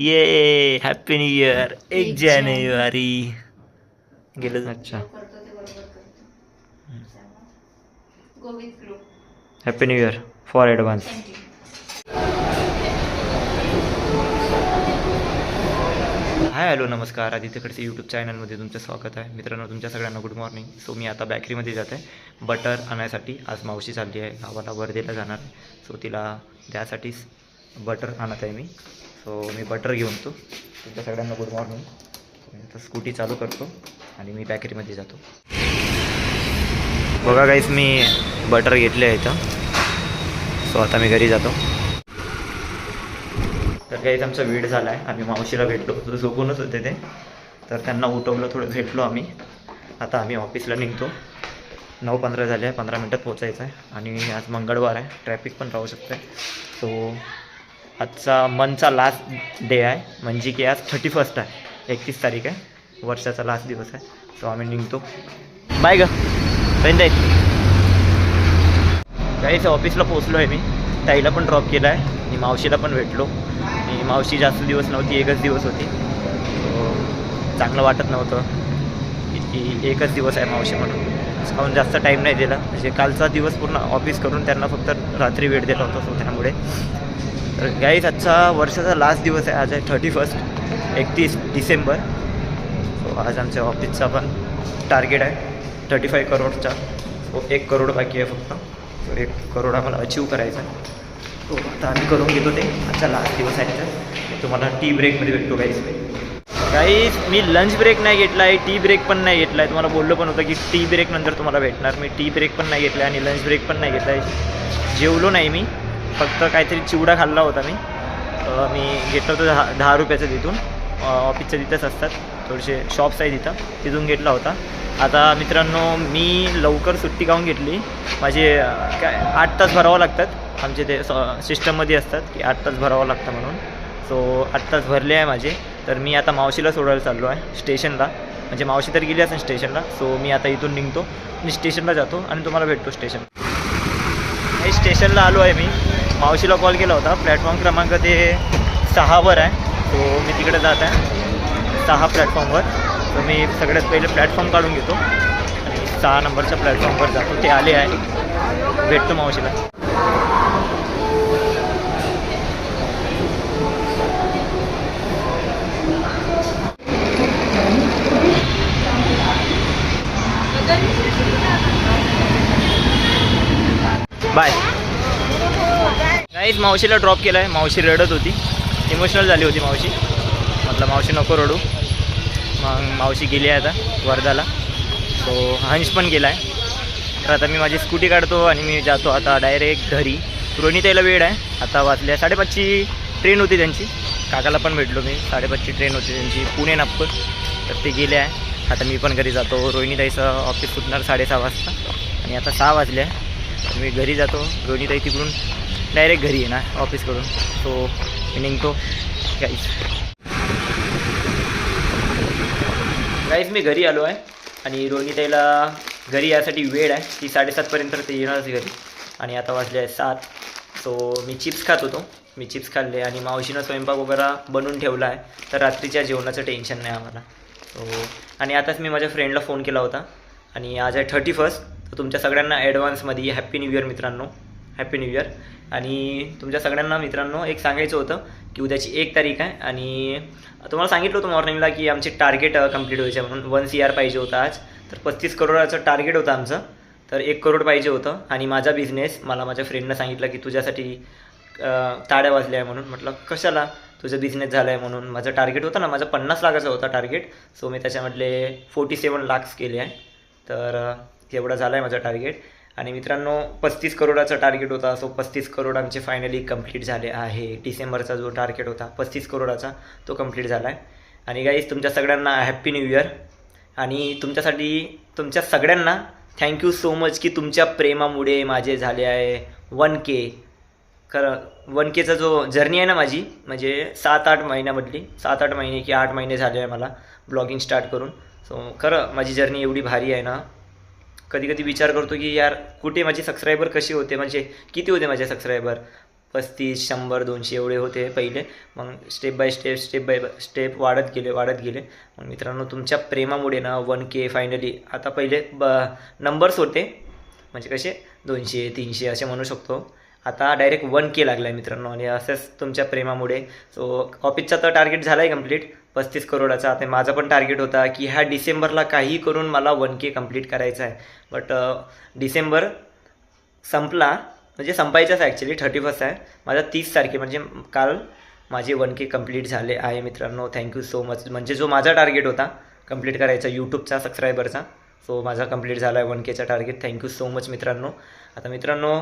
ये happy new year एक जानेवारी. गेलं अच्छा. करतो ते बरोबर करतो go with glow happy new year for advance hi hello नमस्कार आदित्यकडचे यूट्यूब चॅनलमध्ये तुमचं स्वागत आहे. मित्रांनो तुमच्या सगळ्यांना गुड मॉर्निंग सो मी आता बॅकरीमध्ये जात. आहे बटर आणायसाठी आज मावशी चालली आहे. गावाला वर्धेला जाणार. आहे सो तिला त्यासाठीच बटर आणत आहे मी. सो मी बटर घेऊन तो तुमच्या सगळ्यांना गुड मॉर्निंग मी आता स्कूटी चालू करतो आणि मी बॅकरीमध्ये जातो. बघा काहीच मी बटर घेतले आहे इथं. सो आता मी घरी जातो. तर काहीच आमचा वेळ झाला आहे आम्ही मावशीला भेटलो. तर झोपूनच होते ते. तर त्यांना उठवलं थोडं भेटलो आम्ही. आता आम्ही ऑफिसला निघतो. नऊ पंधरा झाले आहे. पंधरा मिनटात पोचायचं आहे. आणि आज मंगळवार आहे. ट्रॅफिक पण राहू शकतं आहे सो आजचा मनचा लास्ट डे आहे. म्हणजे की आज थर्टी फर्स्ट आहे. एकतीस तारीख आहे. वर्षाचा लास्ट दिवस आहे. सो आम्ही निघतो. बाय ग. काहीच ऑफिसला पोचलो आहे मी. ताईला पण ड्रॉप केला आहे आणि मावशीला पण भेटलो. आणि मावशी जास्त दिवस नव्हती एकच दिवस होती. चांगलं वाटत नव्हतं. की एकच दिवस आहे मावशी म्हणून. काहून जास्त टाईम नाही दिला. म्हणजे कालचा दिवस पूर्ण ऑफिस करून त्यांना फक्त रात्री वेळ दिला होता. सो त्यामुळे तर गाईज आजचा वर्षाचा लास्ट दिवस आहे. आज आहे थर्टी फर्स्ट एकतीस डिसेंबर. सो आज आमच्या ऑफिसचा पण टार्गेट आहे. थर्टी फाय करोडचा. सो एक करोड बाकी आहे फक्त. सो एक करोड आम्हाला अचीव करायचा आहे. आता आम्ही करून घेतो ते. आजचा लास्ट दिवस आहे तर तुम्हाला टी ब्रेकमध्ये भेटतो गाईज गाईज मी लंच ब्रेक नाही घेतला आहे. टी ब्रेक पण नाही घेतला आहे. तुम्हाला बोललो पण होतं की टी ब्रेक नंतर तुम्हाला भेटणार. मी टी ब्रेक पण नाही घेतला आहे आणि लंच ब्रेक पण नाही घेतला आहे. जेवलो नाही मी. फक्त काहीतरी चिवडा खाल्ला होता मी. मी घेतलं होतं दहा दहा रुपयाचं तिथून. ऑफिसच्या तिथंच असतात. थोडेसे शॉप्स आहे तिथं तिथून घेतला होता. आता मित्रांनो मी लवकर सुट्टी काढून घेतली. माझे काय आठ तास भरावं लागतात. आमचे ते सिस्टममध्ये असतात की आठ तास भरावं लागतं म्हणून. सो आठ तास भरले आहे माझे. तर मी आता मावशीला सोडायला चाललो आहे स्टेशनला. म्हणजे मावशी तर गेली असेल स्टेशनला. सो मी आता इथून निघतो. मी स्टेशनला जातो आणि तुम्हाला भेटतो स्टेशन. स्टेशनला आलो आहे मी. मावशीला कॉल केला होता. प्लॅटफॉर्म क्रमांक ते सहावर आहे. सो मी तिकडे जात आहे. सहा प्लॅटफॉर्मवर तर मी सगळ्यात पहिले प्लॅटफॉर्म काढून घेतो. आणि सहा नंबरच्या प्लॅटफॉर्मवर जातो. ते आले आहे. भेटतो मावशीला. बाय काहीच मावशीला ड्रॉप केला आहे मावशी रडत होती. इमोशनल झाली होती मावशी. म्हटलं मावशी नको रडू. मग मावशी गेली आहे आता वर्धाला. सो हंश पण गेला आहे तर आता मी माझी स्कूटी काढतो आणि मी जातो आता डायरेक्ट घरी. रोहिणीताईला वेळ आहे. आता वाचल्या साडेपाचची ट्रेन होती त्यांची. काकाला पण भेटलो मी. साडेपाचची ट्रेन होती त्यांची. पुणे नागपूर. तर ते गेले आहे. आता मी पण घरी जातो. रोहिणीताईचं ऑफिस सुटणार साडेसहा वाजता. आणि आता सहा वाजले आहे. मी घरी जातो रोहिणीताई तिकडून डायरेक्ट घरी येणार ऑफिसकडून. सो मी निघतो. गाईस गाईस मी घरी आलो आहे आणि रोहिणीताईला घरी यासाठी वेळ आहे. ती साडेसातपर्यंत ते येणारच घरी. आणि आता वाजले आहे सात. सो मी चिप्स खात होतो. मी चिप्स खाल्ले आणि मावशीनं स्वयंपाक वगैरे बनवून ठेवला आहे. तर रात्रीच्या जेवणाचं टेन्शन नाही आम्हाला. सो आणि आताच मी माझ्या फ्रेंडला फोन केला होता. आणि आज आहे थर्टी फर्स्ट तर तुमच्या सगळ्यांना ॲडव्हान्समध्ये हॅप्पी न्यू इयर मित्रांनो. हॅप्पी न्यू इयर आणि तुमच्या सगळ्यांना मित्रांनो एक सांगायचं होतं की उद्याची एक तारीख आहे आणि तुम्हाला सांगितलं होतं मॉर्निंगला की आमचे टार्गेट कंप्लीट व्हायचे म्हणून. वन सी आर पाहिजे होतं आज. तर पस्तीस करोडाचं टार्गेट होतं आमचं. तर एक करोड पाहिजे होतं. आणि माझा बिझनेस मला माझ्या फ्रेंडनं सांगितलं की तुझ्यासाठी ताड्या वाजल्या आहे म्हणून. म्हटलं कशाला? तुझं बिझनेस झाला आहे म्हणून. माझं टार्गेट होतं ना माझं पन्नास लाखाचं होता टार्गेट सो मी त्याच्यामधले फोर्टी सेवन लाख्स केले आहे. तर तेवढा एवढं झालं आहे माझं टार्गेट आणि मित्रांनो पस्तीस करोडाचा टार्गेट होता. सो पस्तीस करोड आमचे फायनली कंप्लीट झाले आहे. डिसेंबरचा जो टार्गेट होता पस्तीस करोडाचा तो कंप्लीट झाला आहे आणि गाईज तुमच्या सगळ्यांना हॅप्पी न्यू इयर आणि तुमच्यासाठी तुमच्या सगळ्यांना थँक्यू सो मच की तुमच्या प्रेमामुळे माझे झाले आहे वन के खरं वन केचा जो जर्नी आहे ना माझी म्हणजे सात आठ महिन्यामधली सात आठ महिने की आठ महिने झाले आहे मला ब्लॉगिंग स्टार्ट करून. सो खरं माझी जर्नी एवढी भारी आहे ना. कधी कधी विचार करतो की यार कुठे माझे सबस्क्रायबर कसे होते? म्हणजे किती होते माझे सबस्क्रायबर पस्तीस शंभर दोनशे एवढे होते पहिले. मग step by step step by step वाढत गेले वाढत गेले. मग मित्रांनो तुमच्या प्रेमामुळे ना वन के फायनली आता पहिले ब नंबर्स होते. म्हणजे कसे? दोनशे तीनशे असे म्हणू शकतो. आता डायरेक्ट वन के लागला आहे मित्रांनो आणि असंच तुमच्या प्रेमामुळे. सो ऑफिसचा तर टार्गेट झाला आहे कंप्लीट पस्तीस करोडाचा. आता माझा पण टार्गेट होता की ह्या डिसेंबरला काही करून मला वन के कंप्लीट करायचा आहे. बट डिसेंबर संपला. म्हणजे संपायचाच ॲक्च्युली थर्टी फर्स्ट आहे. माझा तीस तारखे म्हणजे काल माझे वन के कंप्लीट झाले आहे मित्रांनो. थँक्यू सो मच म्हणजे जो माझा टार्गेट होता कंप्लीट करायचा यूट्यूबचा सबस्क्रायबरचा सो माझा कंप्लीट झाला आहे one केचा target thank you so much मित्रांनो. आता मित्रांनो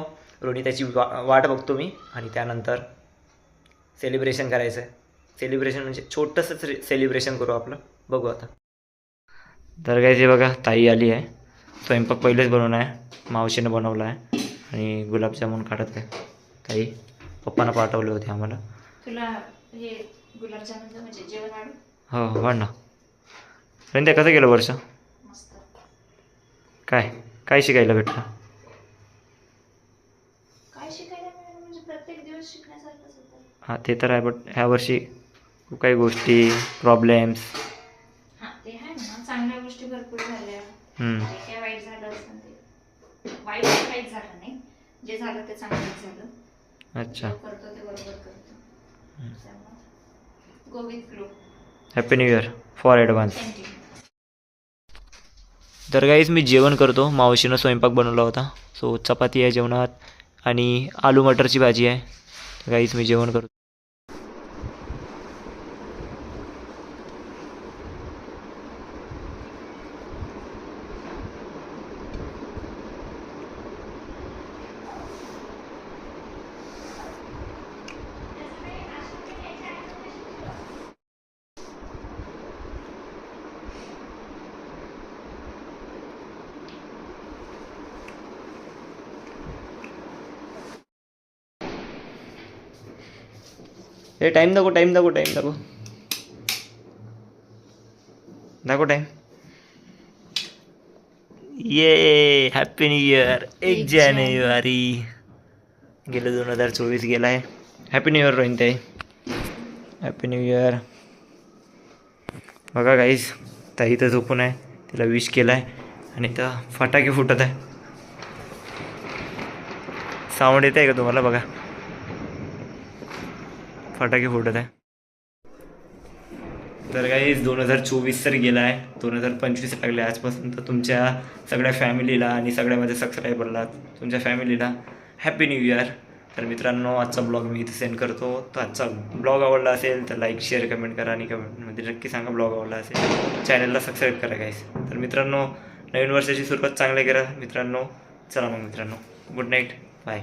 रोनी त्याची वा वाट बघतो मी आणि त्यानंतर सेलिब्रेशन करायचं आहे सेलिब्रेशन म्हणजे छोटंसंच रे सेलिब्रेशन करू आपलं. बघू आता. तर काय ते बघा ताई आली आहे. स्वयंपाक पहिलेच बनवून आहे. मावशीनं बनवला आहे. आणि गुलाबजामुन काढत आहे. ताई पप्पानं पाठवले होते आम्हाला. तुला हे म्हणजे जेवण हो हो वाढ ना. पण ते कसं गेलं वर्ष? मस्त. काय? काय शिकायला भेटलं काय शिकायला मिळालं म्हणजे प्रत्येक दिवस शिकण्यासारखंच होतं हां ते तर आहे बट ह्या वर्षी खूप काही गोष्टी प्रॉब्लेम्स हां ते आहे ना चांगल्या गोष्टी भरपूर झाल्या. जे काय वाईट झालं असतं ते. वाईट तर काहीच झालं नाही. जे झालं ते चांगलंच झालं. अच्छा. जो करतो ते बरोबर करतो. त्यामुळे. Go with glow happy new year for advance तर गाईज मी जेवण करतो. मावशीनं स्वयंपाक बनवला होता. सो चपाती आहे जेवणात आणि आलू मटरची भाजी आहे. तर गाईज मी जेवण करतो. हे टाईम दाखव टाईम दाखव टाईम दाखव. दाखव टाईम ये हॅपी न्यू इयर एक जानेवारी. गेलं दोन हजार चोवीस गेला आहे हॅपी न्यू इयर रोहित ताई हॅपी न्यू इयर बघा काहीच ताई तर झोपून आहे. तिला विश केला आहे आणि तर फटाके फुटत आहे. साऊंड येत आहे का तुम्हाला? बघा. फटाके फोडत आहे. तर काही दोन हजार चोवीस तर गेला आहे दोन हजार पंचवीस लागले आजपासून. तर तुमच्या सगळ्या फॅमिलीला आणि सगळ्या माझ्या सबस्क्रायबरला तुमच्या फॅमिलीला हॅपी न्यू इयर तर मित्रांनो आजचा ब्लॉग मी इथे सेंड करतो. तर आजचा ब्लॉग आवडला असेल तर लाईक शेअर कमेंट करा आणि कमेंटमध्ये नक्की सांगा ब्लॉग आवडला असेल. चॅनलला सबस्क्राईब करा गाईस तर मित्रांनो नवीन वर्षाची सुरुवात चांगली करा. मित्रांनो चला मग मित्रांनो. Good night bye